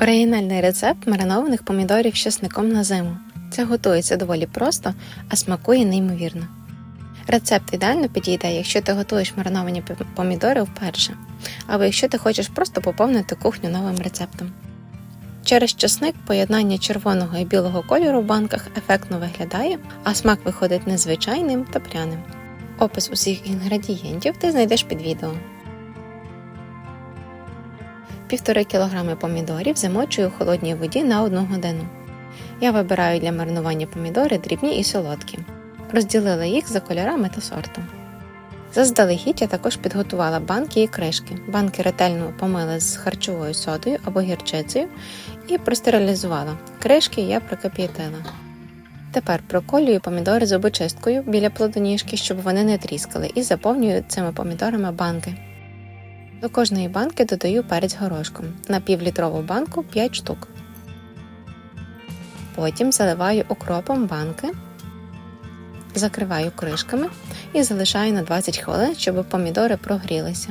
Оригінальний рецепт маринованих помідорів з чесником на зиму. Це готується доволі просто, а смакує неймовірно. Рецепт ідеально підійде, якщо ти готуєш мариновані помідори вперше, або якщо ти хочеш просто поповнити кухню новим рецептом. Через чесник поєднання червоного і білого кольору в банках ефектно виглядає, а смак виходить незвичайним та пряним. Опис усіх інгредієнтів ти знайдеш під відео. Півтори кілограми помідорів замочую у холодній воді на 1 годину. Я вибираю для маринування помідори дрібні і солодкі. Розділила їх за кольорами та сортом. Заздалегідь я також підготувала банки і кришки. Банки ретельно помила з харчовою содою або гірчицею і простерилізувала. Кришки я прокип'ятила. Тепер проколюю помідори зубочисткою біля плодоніжки, щоб вони не тріскали, і заповнюю цими помідорами банки. До кожної банки додаю перець горошком на півлітрову банку 5 штук. Потім заливаю окропом банки, закриваю кришками і залишаю на 20 хвилин, щоб помідори прогрілися.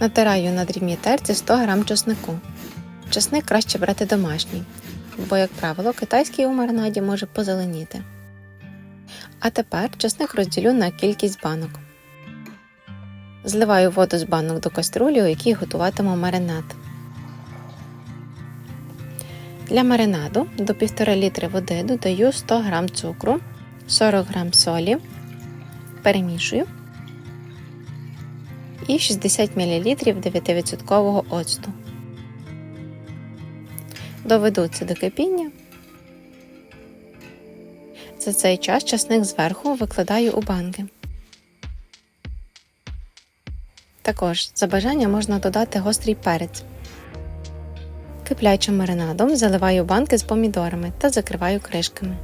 Натираю на дрібній терці 100 г чеснику. Чесник краще брати домашній, бо, як правило, китайський у маринаді може позеленіти. А тепер чесник розділю на кількість банок. Зливаю воду з банок до каструлі, у якій готуватиму маринад. Для маринаду до 1,5 літри води додаю 100 г цукру, 40 г солі, перемішую і 60 мл 9% оцту. Доведу це до кипіння. За цей час часник зверху викладаю у банки. Також за бажання можна додати гострий перець. Киплячим маринадом заливаю банки з помідорами та закриваю кришками.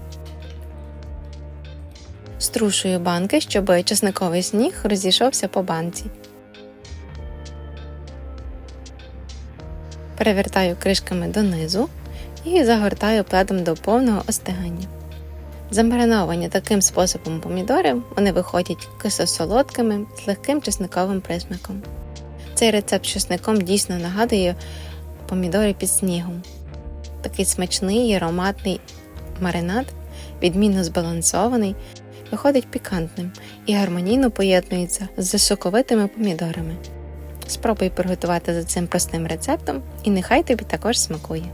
Струшую банки, щоб чесниковий сніг розійшовся по банці. Перевертаю кришками донизу і загортаю пледом до повного остигання. Замариновані таким способом помідори вони виходять кисло-солодкими з легким чесниковим присмаком. Цей рецепт з чесником дійсно нагадує помідори під снігом. Такий смачний і ароматний маринад, відмінно збалансований, виходить пікантним і гармонійно поєднується з соковитими помідорами. Спробуй приготувати за цим простим рецептом, і нехай тобі також смакує.